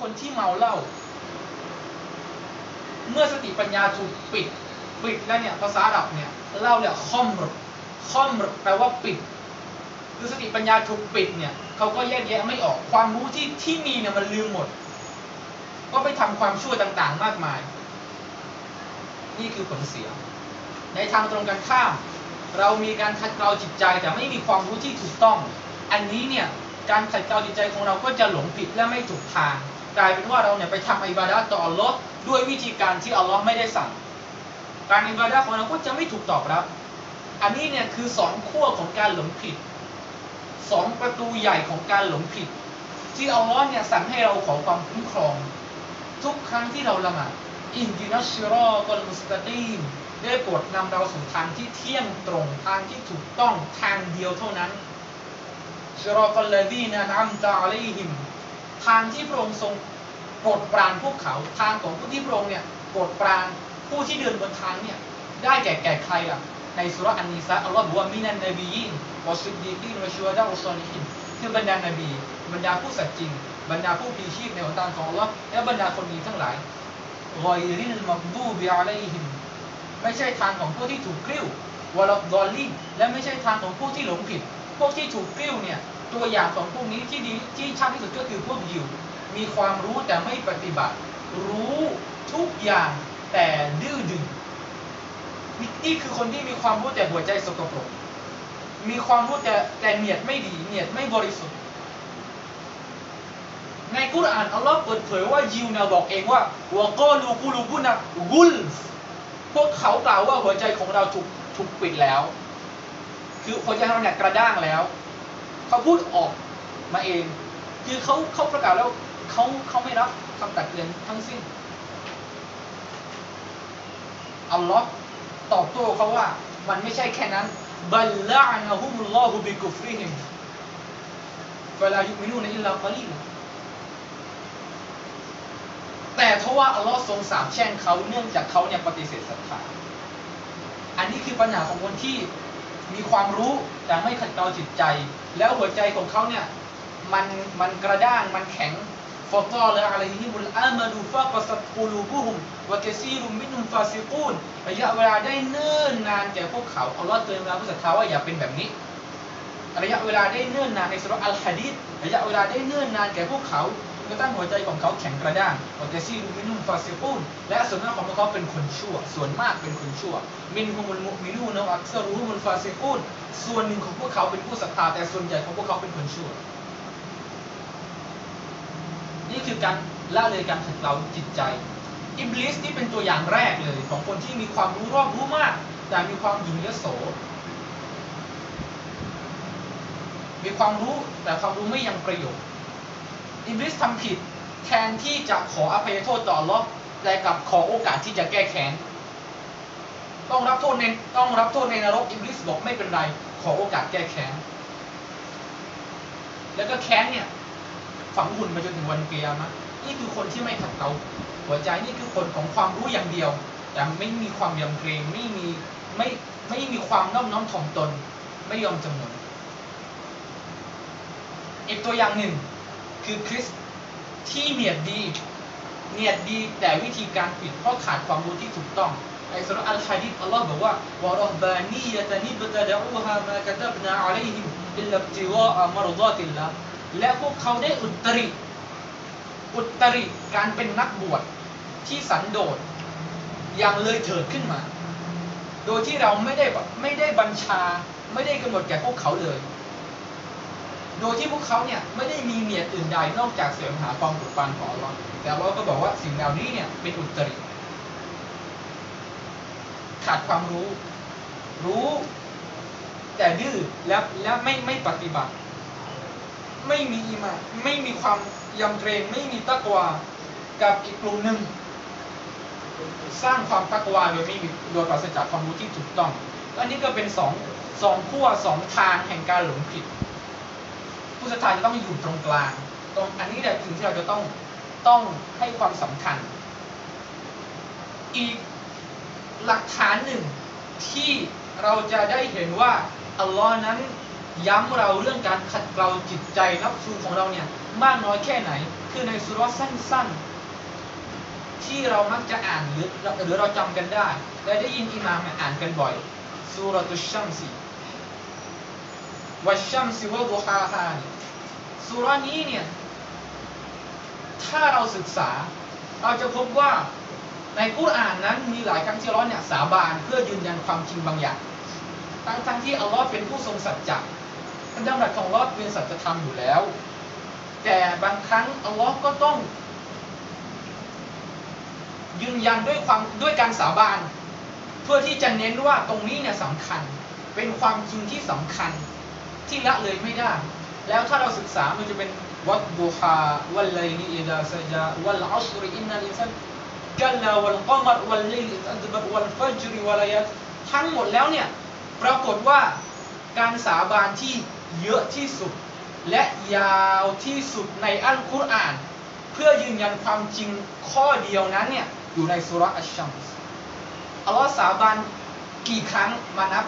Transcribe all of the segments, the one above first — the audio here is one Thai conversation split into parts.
คนที่เมาเหล้าเมื่อสติปัญญาถูกปิด ปิดแล้วเนี่ยภาษาอับเนี่ยเหล้าเนี่ยค่อมรค่อมรแปลว่าปิด คือสติปัญญาถูกปิดเนี่ยเขาก็แยกแยะไม่ออกความรู้ที่ที่มีเนี่ยมันลืมหมด ก็ไปทำความชั่วต่างๆ มากมาย นี่คือผลเสีย ในทางตรงกันข้าม เรามีการขัดเกลาจิตใจแต่ไม่มีความรู้ที่ถูกต้อง อันนี้เนี่ยการขัดเกลาจิตใจของเราก็จะหลงผิดและไม่ถูกทาง กลายเป็นว่าเราเนี่ยไปทำอิบาดะต่ออัลลอฮ์ด้วยวิธีการที่อัลลอฮ์ไม่ได้สั่ง การอิบาดะของเราก็จะไม่ถูกตอบรับ อันนี้เนี่ยคือสองขั้วของการหลงผิดสองประตูใหญ่ของการหลงผิด ที่อัลลอฮ์เนี่ยสั่งให้เราขอความคุ้มครอง ทุกครั้งที่เราละหมาดอินดินัชรอตัลมุสตะกีมได้โปรดนำเราสู่ทางที่เที่ยงตรงทางที่ถูกต้องทางเดียวเท่านั้นชรอตัลลดีนะนัมตาอะลัยฮิม ทางที่พระองค์ทรงโปรดปรานพวกเขาทางของผู้ที่พระองค์เนี่ยโปรดปรานผู้ที่เดินบนทางเนี่ยได้แก่แก่ใครล่ะในสุราะห์อันนิสาอัลลอฮ์บอกว่ามินันนบียินวะซิดดีกีนวะชูฮดาอัลซอลิฮินคือบรรดานบี บรรดาผู้สัตย์จริง บรรดาผู้พีชีพในหนทางของอัลลอฮ์และบรรดาคนดีทั้งหลายรอยรินมักดูบิอะลัยฮิมไม่ใช่ทางของผู้ที่ถูกกลิ้ววะลัดอลลินและไม่ใช่ทางของผู้ที่หลงผิด พวกที่ถูกกลิ้วเนี่ย ตัวอย่างของพวกนี้ที่ดีที่ชัดที่สุดก็คือพวกยิวมีความรู้แต่ไม่ปฏิบัติ รู้ทุกอย่างแต่ดื้อดึงนี่คือคนที่มีความรู้แต่หัวใจสกปรกมีความรู้แต่แต่เนียดไม่ดีเนียดไม่บริสุทธิ์ ในกุรอานอัลลอฮ์เปิดเผยว่ายิวเนี่ยบอกเองว่าวะกอลูกูลูบุนะกุลฟพวกเขากล่าวว่าหัวใจของเราถูกถูกปิดแล้ว คือหัวใจของเราเนี่ยกระด้างแล้ว เขาพูดออกมาเอง คือเขาเขาประกาศแล้วเขาเขาไม่รับคำตักเตือนทั้งสิ้น อัลลอฮ์ตอบโต้เขาว่า มันไม่ใช่แค่นั้นบัลลานะฮุมุลลอฮุบิกุฟริฮิมฟะลายุมินูนอิลลากลีแต่ทว่าอัลลอฮ์ทรงสาปแช่งเขาเนื่องจากเขาเนี่ยปฏิเสธศรัทธาอันนี้คือปัญหาของคนที่ มีความรู้แต่ไม่ขัดเกลาจิตใจ แล้วหัวใจของเขาเนี่ยมันมันกระด้างมันแข็งฟอฟอลอะไรที่มุลอามาดูฟากัสตูลูบุหุมวะเกซีรุมมินุมฟาซิกูนระยะเวลาได้เนิ่นนานแก่พวกเขาเอาลลอฮ์เตือนเวลาผู้ศรัทธาว่าอย่าเป็นแบบนี้ ระยะเวลาได้เนิ่นนานในสุรอัลฮะดีษระยะเวลาได้เนิ่นนานแก่พวกเขา กระทั่งหัวใจของเขาแข็งกระด้างวะกะซีรุมินุมฟาซิกูนและส่วนมากของพวกเขาเป็นคนชั่ว ส่วนมากเป็นคนชั่ว มินฮุมุลมุมินูนอักซรุฮุมุลฟาซิกูนส่วนหนึ่งของพวกเขาเป็นผู้ศรัทธาแต่ส่วนใหญ่ของพวกเขาเป็นคนชั่ว นี่คือการละเลยการขัดเกลาจิตใจ อิบลิสนี่เป็นตัวอย่างแรกเลยของคนที่มีความรู้รอบรู้มาก แต่มีความหยิ่งยโสมีความรู้แต่ความรู้ไม่ยังประโยชน์ อิบลิสทำผิดแทนที่จะขออภัยโทษต่อลอแต่กลับขอโอกาสที่จะแก้แค้นต้องรับโทษในต้องรับโทษในนรกอิบลิสบอกไม่เป็นไร ขอโอกาสแก้แค้นแล้วก็แค้นเนี่ยฝังหุ่นมาจนถึงวันเกียร์มะนี่คือคนที่ไม่ขัดเกลาหัวใจนี่คือคนของความรู้อย่างเดียว แต่ไม่มีความยำเกรงไม่มีไม่ไม่มีความน้อมน้อมถ่อมตน ไม่ยอมจำนนอีกตัวอย่างหนึ่ง คือคริสที่เนียดดีเนียดดีแต่วิธีการผิดเพราะขาดความรู้ที่ถูกต้องในสุรอัลฮะดีษอัลลอฮ์บอกว่าวะรบานียะตนิบตะดะอูฮามากะตับนาอะลัยฮิมอิลลับติวาอะมารฎาติลลาและพวกเขาได้อุตริ อุตริการเป็นนักบวชที่สันโดษอย่างเลยเถิดขึ้นมา โดยที่เราไม่ได้ไม่ได้บัญชาไม่ได้กำหนดแก่พวกเขาเลย ดยที่พวกเขาเนี่ยไม่ได้มีเนียดอื่นใดนอกจากเสวงหาความปกปรานของอัลลอฮ์แต่อัลลอฮ์ก็บอกว่าสิ่งเหล่านี้เนี่ยเป็นอุตริขาดความรู้ รู้แต่ดื้อแล้วแล้วไม่ไม่ปฏิบัติ ไม่มีมาไม่มีความยำเกรงไม่มีตักวากับอีกกลุ่มหนึ่งสร้างความตักวาโดยไม่มีโดยปราศจากความรู้ที่ถูกต้องอันนี้ก็เป็นสองสองขั้วสองทางแห่งการหลงผิด ผู้ศรัทธาจะต้องอยู่ตรงกลาง ตรงอันนี้แหละสิ่งที่เราจะต้องต้องให้ความสำคัญ อีกหลักฐานหนึ่งที่เราจะได้เห็นว่าอัลลอฮ์นั้นย้ำเราเรื่องการขัดเกลาจิตใจนับสูของเราเนี่ยมากน้อยแค่ไหน คือในสุรสั้นๆ ที่เรามักจะอ่านหรือหรือเราจำกันได้ และได้ยินอิหม่ามอ่านกันบ่อยสุรตุชชัมซี วัชชัมซีวะดุฮาฮาเนี่ยสุรานี้เนี่ยถ้าเราศึกษา เราจะพบว่าในกุรอานนั้นมีหลายครั้งที่อัลลอฮ์เนี่ยสาบานเพื่อยืนยันความจริงบางอย่าง ทั้งทั้งที่อัลลอฮ์เป็นผู้ทรงสัจจะพระดำรัสของอัลลอฮ์เป็นสัจธรรมอยู่แล้ว แต่บางครั้งอัลลอฮ์ก็ต้อง ยืนยันด้วยความด้วยการสาบาน เพื่อที่จะเน้นว่าตรงนี้เนี่ยสำคัญ เป็นความจริงที่สำคัญ ที่ละเลยไม่ได้ แล้วถ้าเราศึกษามันจะเป็นวัดดูฮาวัลไลลีอิดาซะจาวัลอัชรอินนัลอินซันกัลลาวัลกอมรวัลไลลิอัดบัรวัลฟัจริวัลยัตทั้งหมดแล้วเนี่ยปรากฏว่าการสาบานที่เยอะที่สุด และยาวที่สุดในอัลกุรอาน เพื่อยืนยันความจริงข้อเดียวนั้นเนี่ยอยู่ในสุรอัชชัมส์อัลลอฮ์สาบานกี่ครั้งมานับ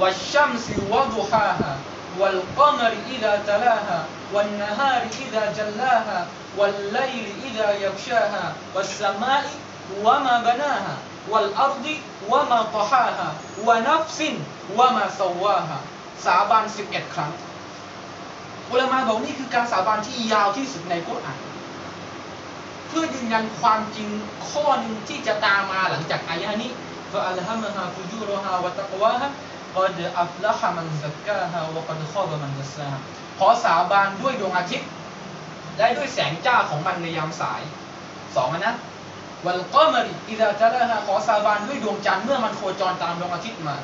วัชชัมซิวะดุฮาฮา والقمر إذا تلاها والنهار إذا جلاها والليل إذا يغشاها والسماء وما بناها والأرض وما طحاها ونفس وما سواها สาบาน11 ครั้งอุลามาบอกนี่คือการสาบานที่ยาวที่สุดในกุรอานเพื่อยืนยันความจริงข้อหนึ่งที่จะตามมาหลังจากอายะนี้ฟะอัลฮัมฮาฟุจูรฮาวะตักวาฮะ กอดอัฟละฮะมันซักกาฮาวะกอดขอบมันดัสซาขอสาบานด้วยดวงอาทิตย์ และด้วยแสงจ้าของมันในยามสายสองนะวัลกอมริอิดะจะละฮะขอสาบานด้วยดวงจันทร์เมื่อมันโคจรตามดวงอาทิตย์มา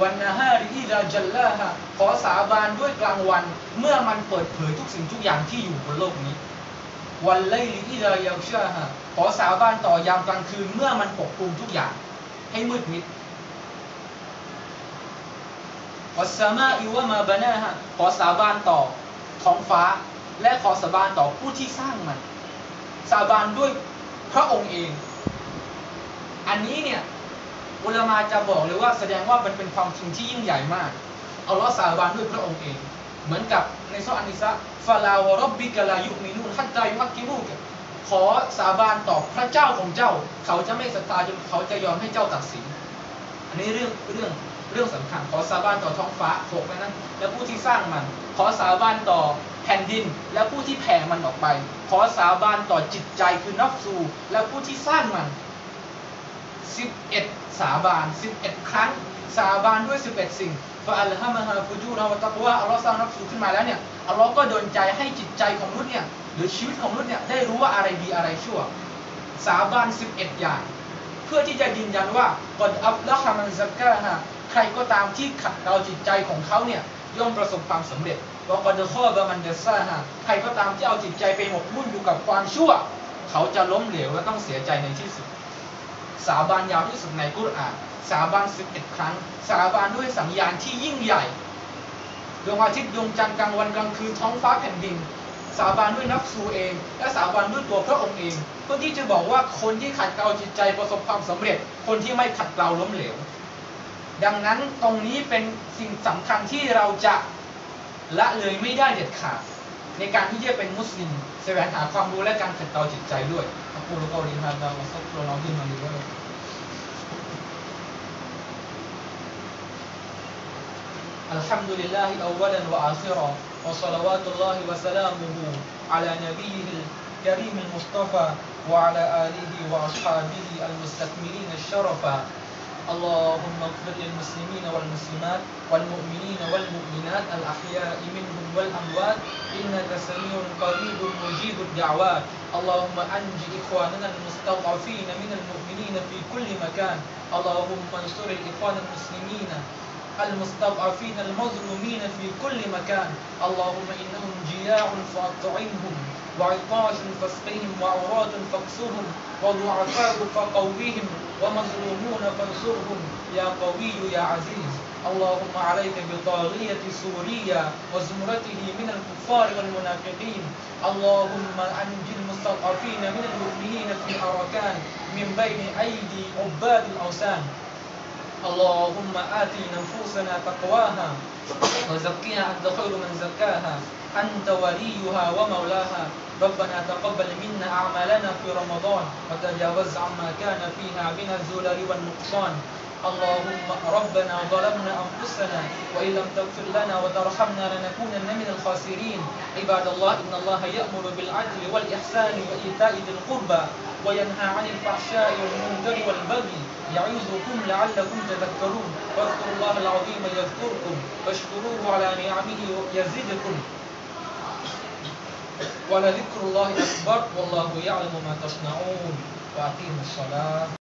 วันนาฮาอิดะจัลลาฮะขอสาบานด้วยกลางวัน เมื่อมันเปิดเผยทุกสิ่งทุกอย่างที่อยู่บนโลกนี้ วันไลลิอิดะยาชาฮะขอสาบานต่อยามกลางคืนเมื่อมันปกคลุมทุกอย่าง ให้มืดมิด วัสมาอิวะมาบานาฮะขอสาบานต่อท้องฟ้า และขอสาบานต่อผู้ที่สร้างมัน สาบานด้วยพระองค์เอง อันนี้เนี่ยอุลามาจะบอกเลยว่าแสดงว่ามันเป็นความจริงที่ยิ่งใหญ่มากเอาล้อสาบานด้วยพระองค์เอง เหมือนกับในซออันนิสะฟาลาวรับบิกลายุมินูนฮัตตายุฮักกิมูกขอสาบานต่อพระเจ้าของเจ้า เขาจะไม่ศรัทธาจนเขาจะยอมให้เจ้าตัดสิน อันนี้เรื่องเรื่อง เรื่องสำคัญขอสาบานต่อท้องฟ้าหกนะและผู้ที่สร้างมัน ขอสาบานต่อแผ่นดิน และผู้ที่แผ่มันออกไป ขอสาบานต่อจิตใจคือนับสูและผู้ที่สร้างมัน11สาบาน11ครั้ง สาบานด้วย11สิ่งฟาอัลฮะมะฮาฟูจูราวะตักวาอัลลอฮ์สร้างนับสูขึ้นมาแล้วเนี่ยอัลลอฮ์ก็ดลใจให้จิตใจของมนุษย์เนี่ยหรือชีวิตของมนุษย์เนี่ยได้รู้ว่าอะไรดีอะไรชั่ว สาบาน11อย่าง เพื่อที่จะยืนยันว่ากดอัฟละฮามันซักกะฮะ ใครก็ตามที่ขัดเกลาจิตใจของเขาเนี่ยย่อมประสบความสำเร็จว่ากอดข้อบะมันเดซ่าฮะใครก็ตามที่เอาจิตใจไปหมกมุ่นอยู่กับความชั่ว เขาจะล้มเหลวและต้องเสียใจในที่สุด สาบานยาวที่สุดในกุรอานสาบาน11ครั้ง สาบานด้วยสัญญาณที่ยิ่งใหญ่ดวงอาทิตย์ดวงจันทร์กลางวันกลางคืนท้องฟ้าแผ่นดิน สาบานด้วยนับสูเอง และสาบานด้วยตัวพระองค์เองเพื่อที่จะบอกว่าคนที่ขัดเกลาจิตใจประสบความสำเร็จ คนที่ไม่ขัดเกลาล้มเหลว ดังนั้นตรงนี้เป็นสิ่งสำคัญที่เราจะละเลยไม่ได้เด็ดขาด ในการที่จะเป็นมุสลิมแสวงหาความรู้และการขัดเกลาจิตใจด้วยอักูลกอลิฮะดาวะซักรอฮิมาลิวะ الحمد لله أولا وآخرا وصلوات الله وسلامه على نبيه الكريم المصطفى وعلى آله وأصحابه المستكملين الشرفا اللهم اغفر للمسلمين والمسلمات والمؤمنين والمؤمنات الأحياء منهم والأموات إنك سميع قريب مجيب الدعوات. اللهم أنج إخواننا المستضعفين من المؤمنين في كل مكان. اللهم انصر الإخوان المسلمين المستضعفين المظلومين في كل مكان. اللهم إنهم جياع فأطعمهم. وعطاش فاسقهم وعراة فاكسرهم وضعفاء فقويهم ومظلومون فانصرهم. يا قوي يا عزيز اللهم عليك بطاغية سوريا وزمرته من الكفار والمنافقين. اللهم أنج المستضعفين من المؤمنين في حركان من بين أيدي عباد الأوثان. اللهم آت نفوسنا تقواها وزكها أنت خير من زكاها. أنت وليها ومولاها. ربنا تقبل منا أعمالنا في رمضان. وتجاوز عما كان فيها من الزلل والنقصان. اللهم ربنا ظلمنا أنفسنا وإن لم تغفر لنا وترحمنا لنكونن من الخاسرين. عباد الله إن الله يأمر بالعدل والإحسان وإيتاء ذي القربى. وينهى عن الفحشاء والمنكر والبغي يعظكم لعلكم تذكرون. واذكروا الله العظيم يذكركم واشكروه على نعمه يزدكم. ولذكر الله أكبر والله يعلم ما تصنعون. وأقيموا الصلاة.